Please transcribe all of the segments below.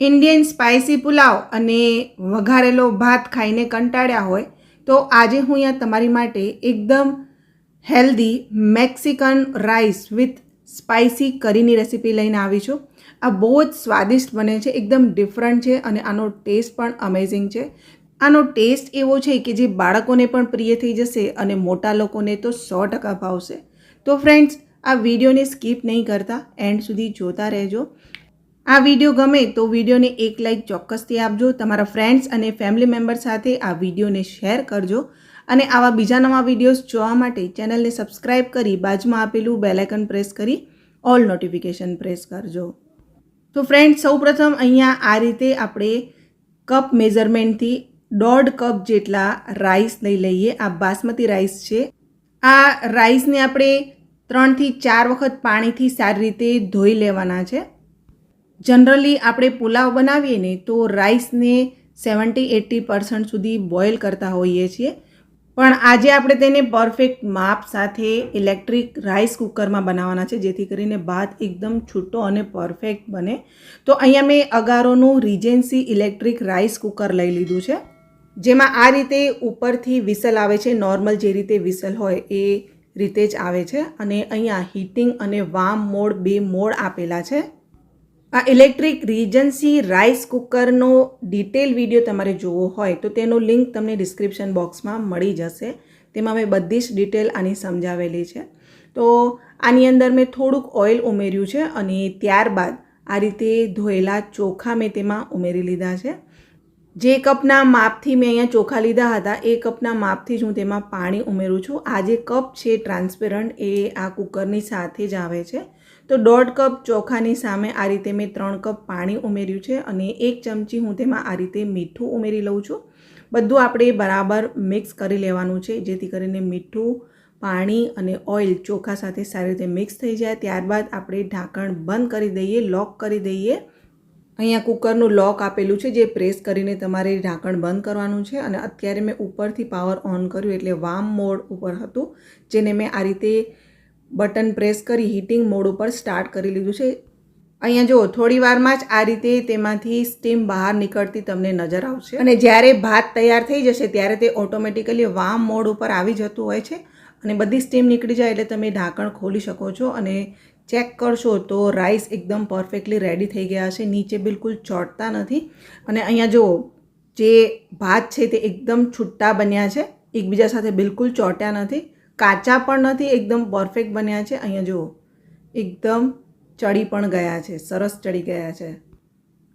Indian spicy pulao અને વઘારેલો ભાત ખાઈને કંટાળ્યા હોય, તો આજે હું અહીંયા તમારી માટે એકદમ healthy Mexican rice with spicy કરીની recipe લઈને આવી છું. આ બહુ જ સ્વાદિષ્ટ બને છે, એકદમ ડિફરન્ટ છે અને આનો ટેસ્ટ પણ અમેઝિંગ છે. આનો ટેસ્ટ એવો છે કે જે બાળકોને પણ પ્રિય થઈ જશે અને મોટા લોકોને તો સો ટકા ભાવશે. તો ફ્રેન્ડ્સ આ વિડીયોને સ્કીપ નહીં કરતા એન્ડ સુધી જોતા રહેજો. આ વીડિયો ગમે તો વિડીયોને એક લાઇક ચોક્કસથી આપજો, તમારા ફ્રેન્ડ્સ અને ફેમિલી મેમ્બર સાથે આ વિડીયોને શેર કરજો અને આવા બીજા નવા વિડીયોઝ જોવા માટે ચેનલને સબસ્ક્રાઇબ કરી બાજુમાં આપેલું બેલાઇકન પ્રેસ કરી ઓલ નોટિફિકેશન પ્રેસ કરજો. તો ફ્રેન્ડ સૌપ્રથમ અહીંયા આ રીતે આપણે કપ મેઝરમેન્ટથી દોઢ કપ જેટલા રાઈસ લઈ લઈએ. આ બાસમતી રાઈસ છે. આ રાઈસને આપણે ત્રણથી ચાર વખત પાણીથી સારી રીતે ધોઈ લેવાના છે. જનરલી આપણે પુલાવ બનાવીએ ને તો રાઈસને સેવન્ટી એટી પર્સન્ટ સુધી બોઇલ કરતા હોઈએ છીએ. પણ આજે આપણે તેને પરફેક્ટ માપ સાથે ઇલેક્ટ્રિક રાઈસ કુકરમાં બનાવવાના છે, જેથી કરીને ભાત એકદમ છૂટો અને પરફેક્ટ બને. તો અહીંયા મેં અગારોનું રીજેન્સી ઇલેક્ટ્રિક રાઈસ કુકર લઈ લીધું છે, જેમાં આ રીતે ઉપરથી વિસલ આવે છે. નોર્મલ જે રીતે વિસલ હોય એ રીતે જ આવે છે. અને અહીંયા હીટિંગ અને વામ મોડ બે મોડ આપેલા છે. આ ઇલેક્ટ્રિક રીજન્સી રાઈસ કુકરનો ડિટેલ વીડિયો તમારે જોવો હોય તો તેનો લિંક તમને ડિસ્ક્રિપ્શન બોક્સમાં મળી જશે. તેમાં મેં બધી જ ડિટેલ આની સમજાવેલી છે. તો આની અંદર મેં થોડુંક ઓઇલ ઉમેર્યું છે અને ત્યારબાદ આ રીતે ધોયેલા ચોખા મેં તેમાં ઉમેરી લીધા છે. જે કપના માપથી મેં અહીંયા ચોખા લીધા હતા, એ કપના માપથી જ હું તેમાં પાણી ઉમેરું છું. આ જે કપ છે ટ્રાન્સપેરન્ટ, એ આ કુકરની સાથે જ આવે છે. તો દોઢ કપ ચોખાની સામે આ રીતે મેં ત્રણ કપ પાણી ઉમેર્યું છે અને એક ચમચી હું તેમાં આ રીતે મીઠું ઉમેરી લઉં છું. બધું આપણે બરાબર મિક્સ કરી લેવાનું છે, જેથી કરીને મીઠું, પાણી અને ઓઇલ ચોખા સાથે સારી રીતે મિક્સ થઈ જાય. ત્યારબાદ આપણે ઢાંકણ બંધ કરી દઈએ, લોક કરી દઈએ. અહીંયા કુકરનું લોક આપેલું છે, જે પ્રેસ કરીને તમારે ઢાંકણ બંધ કરવાનું છે. અને અત્યારે મેં ઉપરથી પાવર ઓન કર્યું એટલે વામ મોડ ઉપર હતું, જેને મેં આ રીતે બટન પ્રેસ કરી હીટિંગ મોડ ઉપર સ્ટાર્ટ કરી લીધું છે. અહીંયા જુઓ થોડી વારમાં જ આ રીતે તેમાંથી સ્ટીમ બહાર નીકળતી તમને નજર આવશે. અને જ્યારે ભાત તૈયાર થઈ જશે, ત્યારે તે ઓટોમેટિકલી વામ મોડ ઉપર આવી જતું હોય છે. અને બધી સ્ટીમ નીકળી જાય એટલે તમે ઢાંકણ ખોલી શકો છો અને ચેક કરશો તો રાઈસ એકદમ પરફેક્ટલી રેડી થઈ ગયા છે નીચે બિલકુલ ચોટતા નથી. અને અહીંયા જુઓ, જે ભાત છે તે એકદમ છૂટા બન્યા છે, એકબીજા સાથે બિલકુલ ચોટ્યા નથી. કાચા પણ નથી, એકદમ પરફેક્ટ બન્યા છે. અહીંયા જુઓ, એકદમ ચડી પણ ગયા છે, સરસ ચડી ગયા છે.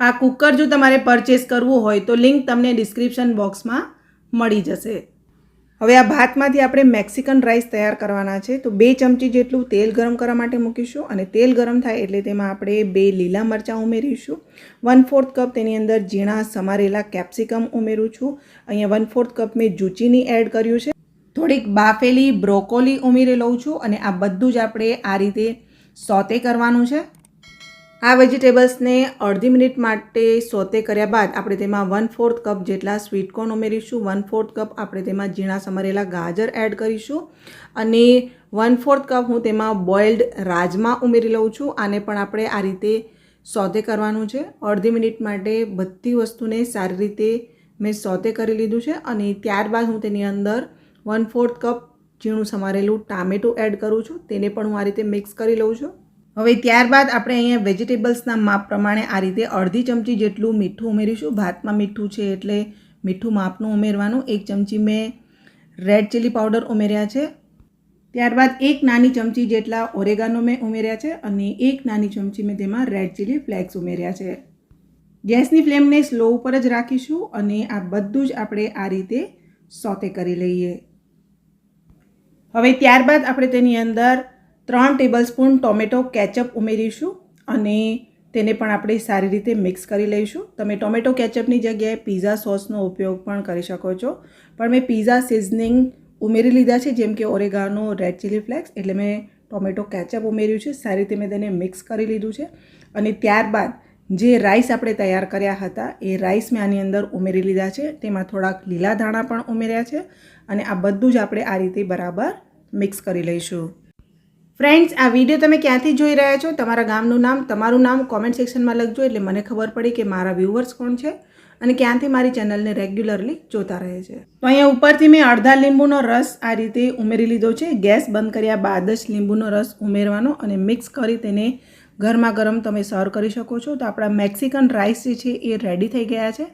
આ કુકર જો તમારે પરચેસ કરવું હોય તો લિંક તમને ડિસ્ક્રિપ્શન બોક્સમાં મળી જશે. હવે આ ભાતમાંથી આપણે મેક્સિકન રાઈસ તૈયાર કરવાના છે. તો બે ચમચી જેટલું તેલ ગરમ કરવા માટે મૂકીશું અને તેલ ગરમ થાય એટલે તેમાં આપણે બે લીલા મરચાં ઉમેરીશું. વન ફોર્થ કપ તેની અંદર ઝીણા સમારેલા કેપ્સિકમ ઉમેરું છું. અહીંયા વન ફોર્થ કપ મેં જુચીની એડ કર્યું છે. થોડીક બાફેલી બ્રોકોલી ઉમેરી લઉં છું અને આ બધું જ આપણે આ રીતે સોતે કરવાનું છે. આ વેજીટેબલ્સને અડધી મિનિટ માટે સોતે કર્યા બાદ આપણે તેમાં વન ફોર્થ કપ જેટલા સ્વીટકોર્ન ઉમેરીશું. વન ફોર્થ કપ આપણે તેમાં ઝીણા સમારેલા ગાજર એડ કરીશું. અને વન ફોર્થ કપ હું તેમાં બોઇલ્ડ રાજમા ઉમેરી લઉં છું. આને પણ આપણે આ રીતે સોતે કરવાનું છે. અડધી મિનિટ માટે બધી વસ્તુને સારી રીતે મેં સોતે કરી લીધું છે. અને ત્યારબાદ હું તેની અંદર વન ફોર્થ કપ ઝીણું સમારેલું ટામેટું એડ કરું છું. તેને પણ હું આ રીતે મિક્સ કરી લઉં છું. હવે ત્યારબાદ આપણે અહીંયા વેજીટેબલ્સના માપ પ્રમાણે આ રીતે અડધી ચમચી જેટલું મીઠું ઉમેરીશું. ભાતમાં મીઠું છે એટલે મીઠું માપનું ઉમેરવાનું. એક ચમચી મેં રેડ ચીલી પાવડર ઉમેર્યા છે. ત્યારબાદ એક નાની ચમચી જેટલા ઓરેગાનો મેં ઉમેર્યા છે અને એક નાની ચમચી મેં તેમાં રેડ ચીલી ફ્લેક્સ ઉમેર્યા છે. ગેસની ફ્લેમને સ્લો ઉપર જ રાખીશું અને આ બધું જ આપણે આ રીતે સોતે કરી લઈએ. હવે ત્યારબાદ આપણે તેની અંદર ત્રણ ટેબલસ્પૂન ટોમેટો કેચઅપ ઉમેરીશું અને તેને પણ આપણે સારી રીતે મિક્સ કરી લઈશું. તમે ટોમેટો કેચઅપની જગ્યાએ પીઝા સોસનો ઉપયોગ પણ કરી શકો છો. પણ મેં પીઝા સિઝનિંગ ઉમેરી લીધા છે, જેમ કે ઓરેગાનો રેડ ચીલી ફ્લેક્સ એટલે મેં ટોમેટો કેચઅપ ઉમેર્યું છે. સારી રીતે મેં તેને મિક્સ કરી લીધું છે. અને ત્યારબાદ જે રાઈસ આપણે તૈયાર કર્યા હતા, એ રાઈસ મેં આની અંદર ઉમેરી લીધા છે. તેમાં થોડાક લીલા ધાણા પણ ઉમેર્યા છે. અને આ બધું જ આપણે આ રીતે બરાબર મિક્સ કરી લઈશું. ફ્રેન્ડ્સ આ વીડિયો તમે ક્યાંથી જોઈ રહ્યા છો? તમારા ગામનું નામ, તમારું નામ કોમેન્ટ સેક્શનમાં લખજો એટલે મને ખબર પડી કે મારા વ્યૂવર્સ કોણ છે અને ક્યાંથી મારી ચેનલને રેગ્યુલરલી જોતા રહે છે. તો અહીંયા ઉપરથી મેં અડધા લીંબુનો રસ આ રીતે ઉમેરી લીધો છે. ગેસ બંધ કર્યા બાદ જ લીંબુનો રસ ઉમેરવાનો અને મિક્સ કરી તેને ગરમા ગરમ તમે સર્વ કરી શકો છો. તો આપણા મેક્સિકન રાઈસ જે છે એ રેડી થઈ ગયા છે.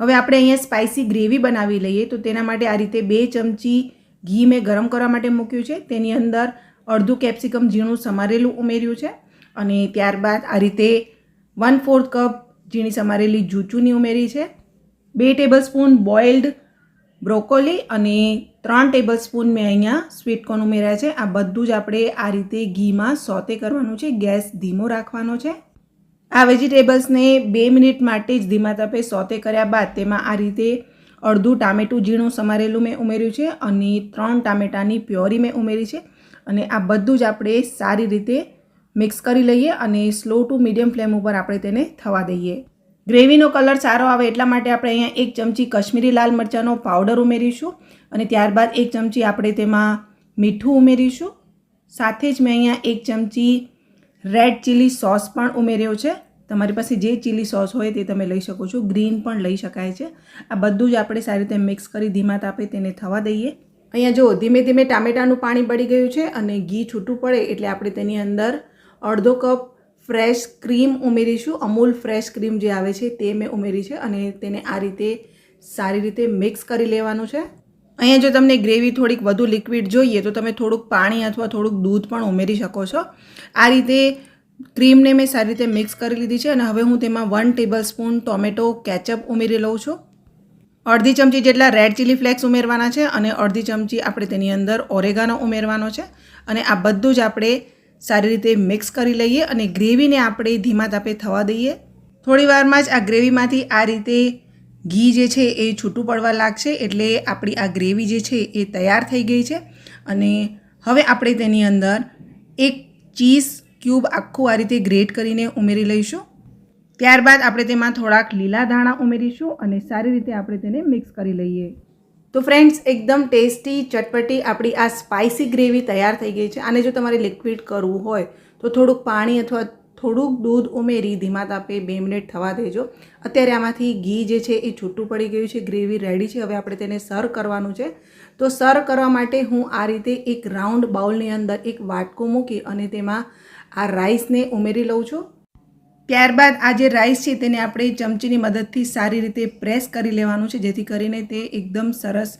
હવે આપણે અહીંયા સ્પાઇસી ગ્રેવી બનાવી લઈએ. તો તેના માટે આ રીતે બે ચમચી ઘી મેં ગરમ કરવા માટે મૂક્યું છે. તેની અંદર અડધું કેપ્સિકમ ઝીણું સમારેલું ઉમેર્યું છે અને ત્યારબાદ આ રીતે વન ફોર્થ કપ ઝીણી સમારેલી જૂચુની ઉમેરી છે. બે ટેબલ સ્પૂન બોઇલ્ડ બ્રોકોલી અને ત્રણ ટેબલ સ્પૂન મેં અહીંયા સ્વીટકોર્ન ઉમેર્યા છે. આ બધું જ આપણે આ રીતે ઘીમાં સોતે કરવાનું છે. ગેસ ધીમો રાખવાનો છે. આ વેજીટેબલ્સને બે મિનિટ માટે જ ધીમા તપે સોતે કર્યા બાદ તેમાં આ રીતે અડધું ટામેટું ઝીણું સમારેલું મેં ઉમેર્યું છે અને ત્રણ ટામેટાની પ્યોરી મેં ઉમેરી છે. અને આ બધું જ આપણે સારી રીતે મિક્સ કરી લઈએ અને સ્લો ટુ મીડિયમ ફ્લેમ ઉપર આપણે તેને થવા દઈએ. ગ્રેવીનો કલર સારો આવે એટલા માટે આપણે અહીંયા એક ચમચી કશ્મીરી લાલ મરચાંનો પાવડર ઉમેરીશું અને ત્યારબાદ એક ચમચી આપણે તેમાં મીઠું ઉમેરીશું. સાથે જ મેં અહીંયા એક ચમચી રેડ ચીલી સોસ પણ ઉમેર્યો છે. તમારી પાસે જે ચીલી સોસ હોય તે તમે લઈ શકો છો. ગ્રીન પણ લઈ શકાય છે. આ બધું જ આપણે સારી રીતે મિક્સ કરી ધીમા તાપે તેને થવા દઈએ. અહીંયા જો ધીમે ધીમે ટામેટાનું પાણી બળી ગયું છે અને ઘી છૂટું પડે એટલે આપણે તેની અંદર અડધો કપ ફ્રેશ ક્રીમ ઉમેરીશું. અમૂલ ફ્રેશ ક્રીમ જે આવે છે તે મેં ઉમેરી છે અને તેને આ રીતે સારી રીતે મિક્સ કરી લેવાનું છે. અહીંયા જો તમને ગ્રેવી થોડીક વધુ લિક્વિડ જોઈએ તો તમે થોડુંક પાણી અથવા થોડુંક દૂધ પણ ઉમેરી શકો છો. આ રીતે ક્રીમને મેં સારી રીતે મિક્સ કરી લીધી છે અને હવે હું તેમાં one table spoon tomato ketchup ઉમેરી લઉં છું. અડધી ચમચી જેટલા રેડ ચીલી ફ્લેક્સ ઉમેરવાના છે અને અડધી ચમચી આપણે તેની અંદર ઓરેગાનો ઉમેરવાનો છે. અને આ બધું જ આપણે સારી રીતે મિક્સ કરી લઈએ અને ગ્રેવીને આપણે ધીમા તાપે થવા દઈએ. થોડી વારમાં જ આ ગ્રેવીમાંથી આ રીતે ઘી જે છે એ છૂટું પડવા લાગશે એટલે આપણી આ ગ્રેવી જે છે એ તૈયાર થઈ ગઈ છે. અને હવે આપણે તેની અંદર એક ચીઝ ક્યુબ આખું આ રીતે ગ્રેટ કરીને ઉમેરી લઈશું. ત્યારબાદ આપણે તેમાં થોડાક લીલા ધાણા ઉમેરીશું અને સારી રીતે આપણે તેને મિક્સ કરી લઈએ. તો ફ્રેન્ડ્સ, એકદમ ટેસ્ટી, ચટપટી આપણી આ સ્પાઇસી ગ્રેવી તૈયાર થઈ ગઈ છે. આને જો તમારે લિક્વિડ કરવું હોય, તો થોડુંક પાણી અથવા થોડુંક દૂધ ઉમેરી ધીમા તાપે બે મિનિટ થવા દેજો. અત્યારે આમાંથી ઘી જે છે એ છૂટું પડી ગયું છે, ગ્રેવી રેડી છે. હવે આપણે તેને સર્વ કરવાનું છે. તો સર્વ કરવા માટે હું આ રીતે એક રાઉન્ડ બાઉલની અંદર એક વાટકો મૂકી અને તેમાં આ રાઈસને ઉમેરી લઉં છું. ત્યારબાદ આ જે રાઈસ છે તેને આપણે ચમચીની મદદથી સારી રીતે પ્રેસ કરી લેવાનું છે, જેથી કરીને તે એકદમ સરસ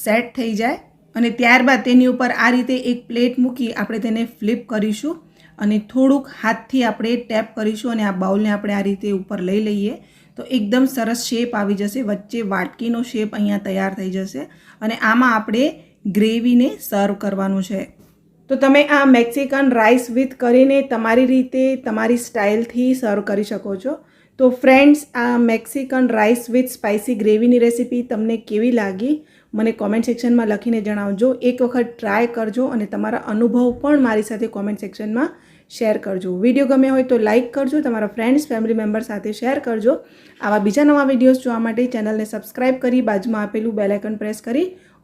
સેટ થઈ જાય. અને ત્યારબાદ તેની ઉપર આ રીતે એક પ્લેટ મૂકી આપણે તેને ફ્લિપ કરીશું અને થોડુંક હાથથી આપણે ટેપ કરીશું અને આ બાઉલને આપણે આ રીતે ઉપર લઈ લઈએ. તો એકદમ સરસ શેપ આવી જશે, વચ્ચે વાટકીનો શેપ અહીંયા તૈયાર થઈ જશે અને આમાં આપણે ગ્રેવીને સર્વ કરવાનું છે. તો તમે આ મેક્સિકન રાઈસ વિથ કરીને તમારી રીતે તમારી સ્ટાઇલથી સર્વ કરી શકો છો. તો ફ્રેન્ડ્સ આ મેક્સિકન રાઈસ વિથ સ્પાઇસી ગ્રેવીની રેસીપી તમને કેવી લાગી? મને કોમેન્ટ સેક્શનમાં લખીને જણાવજો. એક વખત ટ્રાય કરજો અને તમારા અનુભવ પણ મારી સાથે કોમેન્ટ સેક્શનમાં શેર કરજો. વીડિયો ગમે હોય તો લાઇક કરજો, તમારા ફ્રેન્ડ્સ ફેમિલી મેમ્બર સાથે શેર કરજો. આવા બીજા નવા વિડીયોઝ જોવા માટે ચેનલને સબસ્ક્રાઇબ કરી બાજુમાં આપેલું બેલાઇકન પ્રેસ કરી